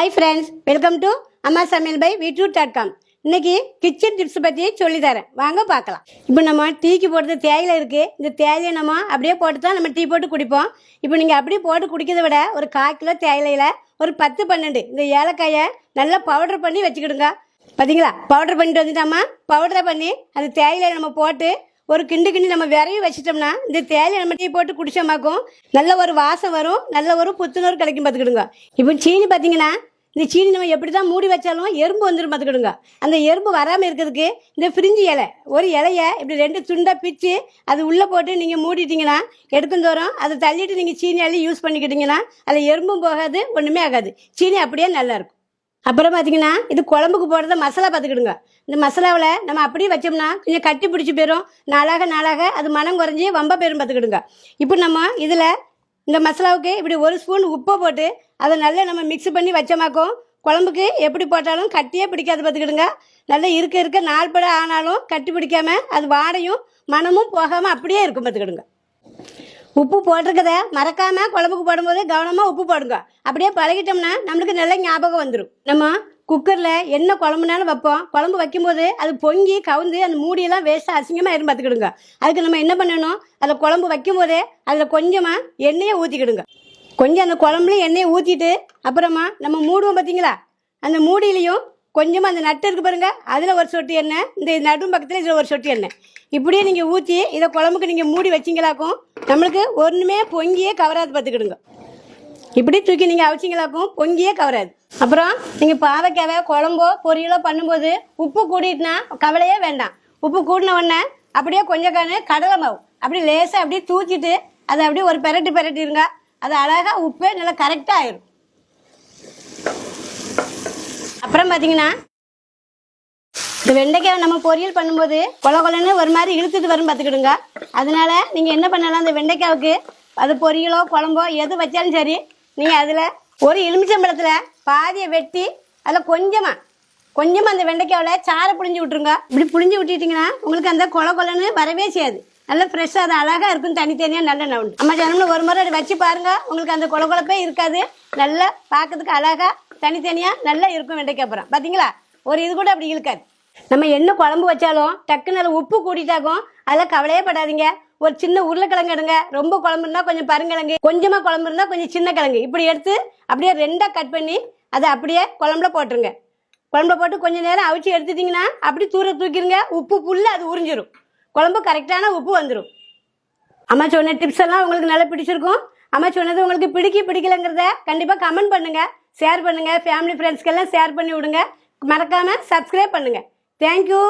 Hi friends welcome to Amma Samayal by beetroot dot com இன்னைக்கு kitchen tips பற்றி சொல்லி தரேன் வாங்க பார்க்கலாம். இப்போ நம்ம டீக்கு போடுறது தேயிலை இருக்குது இந்த தேயிலையை நம்ம அப்படியே போட்டு தான் நம்ம டீ போட்டு குடிப்போம். இப்போ நீங்கள் அப்படியே போட்டு குடிக்கிறத விட ஒரு கால் கிலோ தேயிலையில் ஒரு பத்து பன்னெண்டு இந்த ஏலக்காயை நல்லா பவுடர் பண்ணி வச்சுக்கிடுங்க. பார்த்தீங்களா பவுடர் பண்ணிட்டு வந்துட்டோமா பவுடரை பண்ணி அந்த தேயிலையை நம்ம போட்டு ஒரு கிண்டு கிண்டி நம்ம விரவி வச்சிட்டோம்னா இந்த தேயிலை நம்ம டீ போட்டு குடிச்சோமாக்கும் நல்ல ஒரு வாசம் வரும். நல்ல ஒரு புத்துணர்வு கிடைக்கும் பார்த்துக்கிடுங்க இப்போ சீனி பார்த்தீங்கன்னா இந்த சீனி நம்ம எப்படி தான் மூடி வச்சாலும் எறும்பு வந்துடும் பார்த்துக்கிடுங்க. அந்த எறும்பு வராமல் இருக்கிறதுக்கு இந்த ஃப்ரிஞ்சு இலை ஒரு இலைய இப்படி ரெண்டு துண்டாக பிச்சு அது உள்ளே போட்டு நீங்கள் மூடிட்டீங்கன்னா எடுக்கும் அதை தள்ளிட்டு நீங்கள் சீனி அள்ளி யூஸ் பண்ணிக்கிட்டீங்கன்னா அதில் எறும்பும் போகாது ஒன்றுமே ஆகாது. சீனி அப்படியே நல்லாயிருக்கும் அப்புறம் பார்த்தீங்கன்னா இது குழம்புக்கு போடுறத மசாலா பார்த்துக்கிடுங்க. இந்த மசாலாவில் நம்ம அப்படியே வச்சோம்னா கொஞ்சம் கட்டி பிடிச்சி போயிடும் நாளாக நாளாக அது மனம் குறைஞ்சி வம்ப போயிடும் பார்த்துக்கிடுங்க. இப்போ நம்ம இதில் இந்த மசாலாவுக்கு இப்படி ஒரு ஸ்பூன் உப்பை போட்டு அதை நல்லா நம்ம மிக்ஸ் பண்ணி வச்சோமாக்கும். குழம்புக்கு எப்படி போட்டாலும் கட்டியே பிடிக்காது பார்த்துக்கிடுங்க. நல்லா இருக்க இருக்க நாள்பட ஆனாலும் கட்டி பிடிக்காம அது வாடையும் மனமும் போகாமல் அப்படியே இருக்கும் பார்த்துக்கிடுங்க. உப்பு போட்டிருக்கத மறக்காமல் குழம்புக்கு போடும்போது கவனமாக உப்பு போடுங்க. அப்படியே பழகிட்டோம்னா நம்மளுக்கு நல்ல ஞாபகம் வந்துடும் நம்ம குக்கரில் என்ன குழம்புனாலும் வைப்போம். குழம்பு வைக்கும்போது அது பொங்கி கவுந்து அந்த மூடியெல்லாம் வேஸ்ட்டாக அசிங்கமாக இருந்து பார்த்துக்கிடுங்க அதுக்கு நம்ம என்ன பண்ணணும்? அதில் குழம்பு வைக்கும்போதே அதில் கொஞ்சமாக எண்ணெயை ஊற்றிக்கிடுங்க கொஞ்சம் அந்த குழம்புலையும் எண்ணெயை ஊற்றிட்டு அப்புறமா நம்ம மூடுவோம் பார்த்தீங்களா அந்த மூடியிலையும் கொஞ்சமாக அந்த நட்டு இருக்கு பாருங்கள் அதில் ஒரு சொட்டு எண்ணெய் இந்த நடும் பக்கத்தில் இதில் ஒரு சொட்டு எண்ணெய். இப்படியே நீங்கள் ஊற்றி இதை குழம்புக்கு நீங்கள் மூடி வச்சிங்களாக்கும் நம்மளுக்கு ஒன்றுமே பொங்கியே கவராது பார்த்துக்கிடுங்க இப்படி தூக்கி நீங்கள் அவிச்சிங்களாக்கும் பொங்கியே கவராது. அப்புறம் நீங்கள் பாவைக்காவை குழம்போ பொரியலோ பண்ணும்போது உப்பு கூடிட்டுனா கவலையே வேண்டாம். உப்பு கூடின உடனே அப்படியே கொஞ்சம் கணு கடலை மாவு. அப்படி லேசாக அப்படியே தூக்கிட்டு அதை அப்படியே ஒரு பெரட்டு பெரட்டிருங்க அது அழகாக உப்பே நல்லா கரெக்டாக ஆயிரும். அப்புறம் பார்த்தீங்கன்னா இந்த வெண்டைக்காய் நம்ம பொரியல் பண்ணும்போது கொல கொலன்னு ஒரு மாதிரி இழுத்துட்டு வரும் பார்த்துக்கிடுங்க அதனால நீங்கள் என்ன பண்ணலாம் அந்த வெண்டைக்காவுக்கு அது பொரியலோ குழம்போ எது வச்சாலும் சரி நீங்கள் அதில் ஒரு எலுமிச்சம்பழத்தில் பாதியை வெட்டி அதில் கொஞ்சமாக கொஞ்சமாக அந்த வெண்டைக்காவில் சாரை புழிஞ்சு விட்ருங்க இப்படி புழிஞ்சு விட்டுட்டிங்கன்னா உங்களுக்கு அந்த கொலை கொலன்னு வரவே செய்யாது. நல்லா ஃப்ரெஷ்ஷாக அது அழகாக இருக்கும் தனித்தனியாக நல்ல நவுண்டு அம்மா ஜனம்னு ஒரு முறை வச்சு பாருங்கள் உங்களுக்கு அந்த கொல கொலப்பே இருக்காது. நல்லா பார்க்கறதுக்கு அழகாக தனித்தனியாக நல்லா இருக்கும் வெண்டைக்காய் அப்புறம் பார்த்தீங்களா ஒரு இது கூட அப்படி இருக்காது. நம்ம என்ன குழம்பு வச்சாலும் டக்குன்னு உப்பு கூட்டிட்டாக்கும் அதில் கவலையே படாதீங்க. ஒரு சின்ன உருளைக்கிழங்கு எடுங்க. ரொம்ப குழம்பு இருந்தால் கொஞ்சம் பருங்கிழங்கு. கொஞ்சமாக குழம்பு இருந்தால் கொஞ்சம் சின்ன கிழங்கு. இப்படி எடுத்து அப்படியே ரெண்டாக கட் பண்ணி அதை அப்படியே குழம்புல போட்டுருங்க. குழம்புல போட்டு கொஞ்ச நேரம் அவிச்சு எடுத்துட்டிங்கன்னா அப்படி தூர தூக்கிடுங்க. உப்பு புல்லு அது உறிஞ்சிரும். குழம்பு கரெக்டான உப்பு வந்துடும் அம்மா சொன்ன டிப்ஸ் எல்லாம் உங்களுக்கு நல்லா பிடிச்சிருக்கும். அம்மா சொன்னது உங்களுக்கு பிடிக்கி பிடிக்கலங்கிறத கண்டிப்பாக கமெண்ட் பண்ணுங்கள் ஷேர் பண்ணுங்கள் ஃபேமிலி ஃப்ரெண்ட்ஸ்க்கெல்லாம் ஷேர் பண்ணி விடுங்க. மறக்காமல் சப்ஸ்கிரைப் பண்ணுங்கள் தேங்க்யூ